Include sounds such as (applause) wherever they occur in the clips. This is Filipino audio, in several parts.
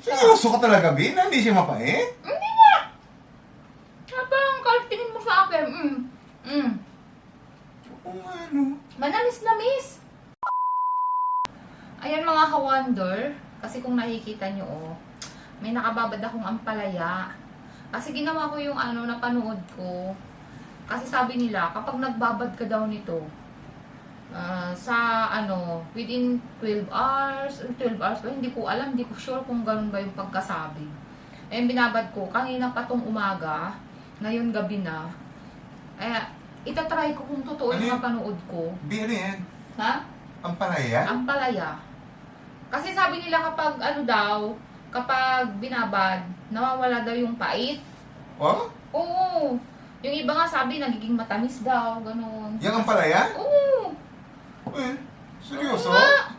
Seryoso ka talaga, Bin? Hindi siya mapait? Hindi nga! Parang kaltingin mo sa akin. Mm. Mm. Oo nga, ano? Manamis-namis. Ayan mga ka-wonder. Kasi kung nakikita nyo, oh, may nakababad akong ampalaya. Kasi ginawa ko yung ano, napanood ko. Kasi sabi nila, kapag nagbabad ka daw nito, ah, sa ano, within 12 hours, or 12 hours ba, hindi ko alam, hindi ko sure kung ganun ba yung pagkasabi. Eh, binabad ko, kanina pa tong umaga, ngayon gabi na. Eh, itatry ko kung totoo Ano yung yun? napanood ko. Bin, ano yan? Ha? Ang palaya? Ang palaya. Kasi sabi nila kapag ano daw, kapag binabad, nawawala daw yung pait. Oh? Oo. Yung iba nga sabi, nagiging matamis daw, ganun. Yan ang palaya? Oo. Eh, seryoso? Oo nga.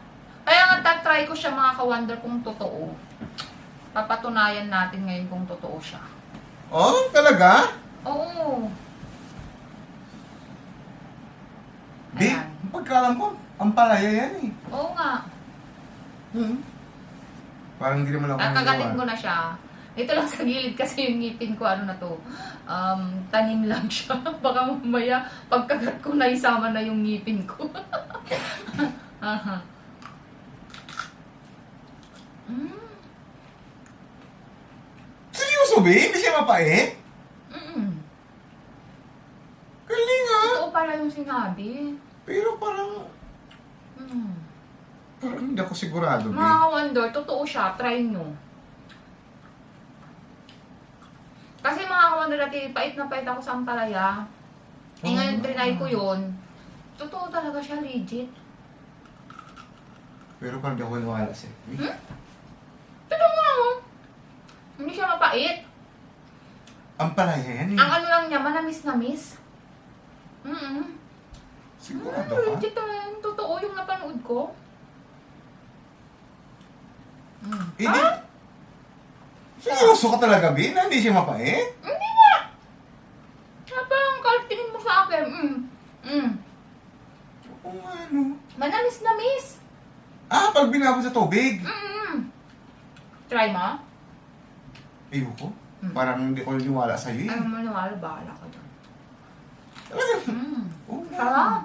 Kaya nga tatry ko siya mga ka-wonder kung totoo. Papatunayan natin ngayon kung totoo siya. Oh, talaga? Oo. Bin, Ayan. pagkalam ko, ang palaya yan eh. Oo nga. Hmm. Parang hindi naman ako Kakagatin ko na siya. Dito lang sa gilid kasi yung ngipin ko, ano na to, um, tanim lang (laughs) siya. Baka mamaya, pagkagat ko na isama na yung ngipin ko. (laughs) Aha. Mm. Seryoso, Bin? Hindi siya mapait? Mm. Galing ah. Totoo pala yung sinabi. Pero parang, Mm. parang hindi ako sigurado, Bin. Mga ka-wonder, totoo siya. Try nyo. Kasi mga ka-wonder, dati pait na pait ako sa Ampalaya. Eh ngayon, Oh. trinay ko yun. Totoo talaga siya, legit. Pero parang di ako sa'yo. Bin. Hmm? Totoo nga, oh. Mapait. Ang palaya yan eh. Ang ano lang niya, manamis-namis. Mm-mm. Sigurado Mm, ka? legit na yan. Totoo yung napanood ko. Mm. Eh, di... Seryoso ka talaga, Bin? na Hindi siya mapait? Hindi nga! Ah, parang kaltingin mo sa akin. Mm. Mm. Oo nga, ano? Manamis-namis. Ah, pag binabad sa tubig. Mm-mm. Try mo? Ayoko. Hmm. Parang hindi ko naniwala sa'yo eh. Ay, maniwala, bahala ka dyan. Talaga? Mm. Oo. Sarap.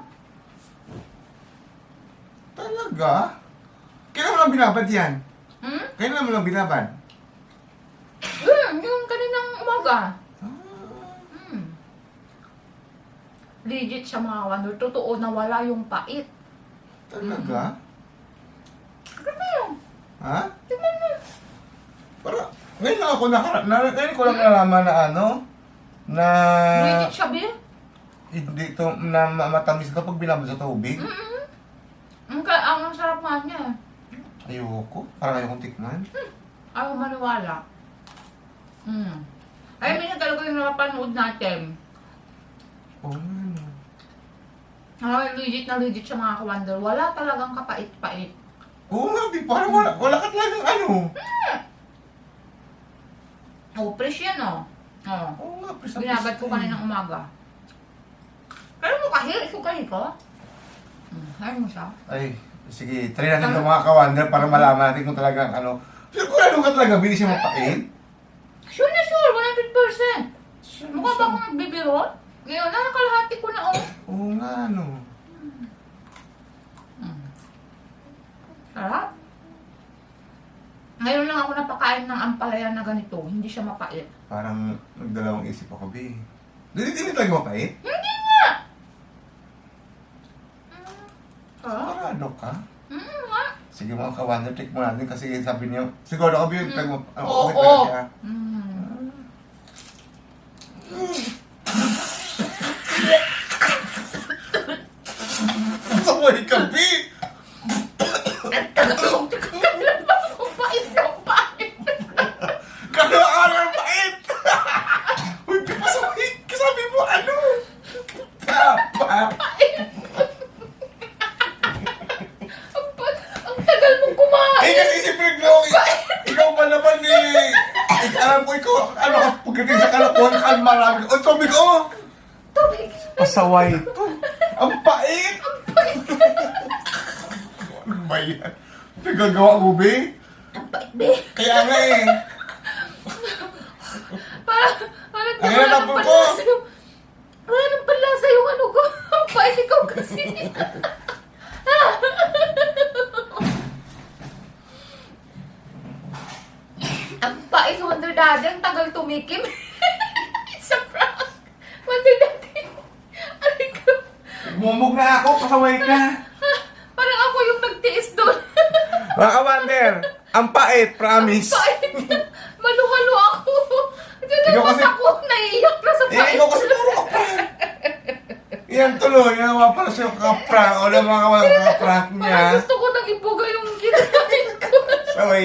Talaga? Kailan mo lang binabad yan? Mm? Kailan mo lang binabad? Mm, yung kaninang umaga. Ah, Mm. Legit siya mga wonder. Totoo na wala yung pait. talaga? Ano yun? Ha? Tingnan mo. Para, ngayon lang ako nakara... Na, ngayon ko lang nalaman na ano, na Legit siya, Bill. hindi to, na ma- matamis kapag binabad sa tubig. Mm-mm. Ang, ka- ang sarap nga niya. Ayoko. Parang ayokong tikman. Ayaw maniwala. Mm. Ay, minsan talaga yung napapanood natin. Oo nga, ano. Ay, legit na legit siya mga ka-wonder. Wala talagang kapait-pait. Oo nga, Bi, parang wala, wala ka talagang ano. Oh, fresh yan, oh. Oh. Oo nga, presa Binabad ko kaninang umaga. Pero mo kasi, isugahin ko. Hmm, ayaw mo siya. Ay, sige, try natin ito mga kawander para malaman natin kung talagang ano. Pero kung ano ka talaga, bilis siya mapait. Sure na sure, 100%. Mukha ba akong nagbibiro? Ngayon, nakakalahati ko na, oh. Oo nga, ano. Hmm. Sarap. Ngayon lang ako napakain ng ampalaya na ganito. Hindi siya mapait. Parang nagdalawang isip ako, Bi. Hindi, hindi talaga mapait? Hindi nga! Hmm. Sarap. Sigurado ka? Hmm, nga. Sige mga kawander, take mo natin kasi sabi niyo, siguro ako, Bi, Mm. mo, ano, Oo, talaga oo. siya. Hmm. Saway ka, Bi! Mapait na pait. Kano araw ang pait! Uy, Bi, pasaway! Kasabi mo, ano? Tapa! Ang, pa- ang tagal mong kumain. Eh, kasi si Piglo, ikaw pa naman eh. Eh, alam ko, ikaw, ano, pagdating sa kalakuan, kalma lang. O, ko, oh, Tubig. pasaway ito. Ang pait! ano ba yan? Nagagawa ko, be? Ang pait be. Kaya nga eh. Parang, parang Ang hirap nang po. panlasa yung, wala nang panlasa yung ano ko. Ang pait ikaw kasi. Ang pait, Wonder Daddy. Ang tagal tumikim. (laughs) Sa prank. Wonder Daddy. Aray ko. Bumog na ako, kasaway ka. (laughs) Parang ako yung nagtiis doon. (laughs) Mga ka-Wonder, ang pait, promise. pait. Maluhalo ako. Ikaw naman kasi- ako. Naiiyak na sa Eh, pait. ikaw kasi puro ka prank. Yan tuloy, yan mga pala sa'yo ka-prank. O na mga ka-prank niya. Parang gusto ko nang ibuga yung ginagawa ko. Saway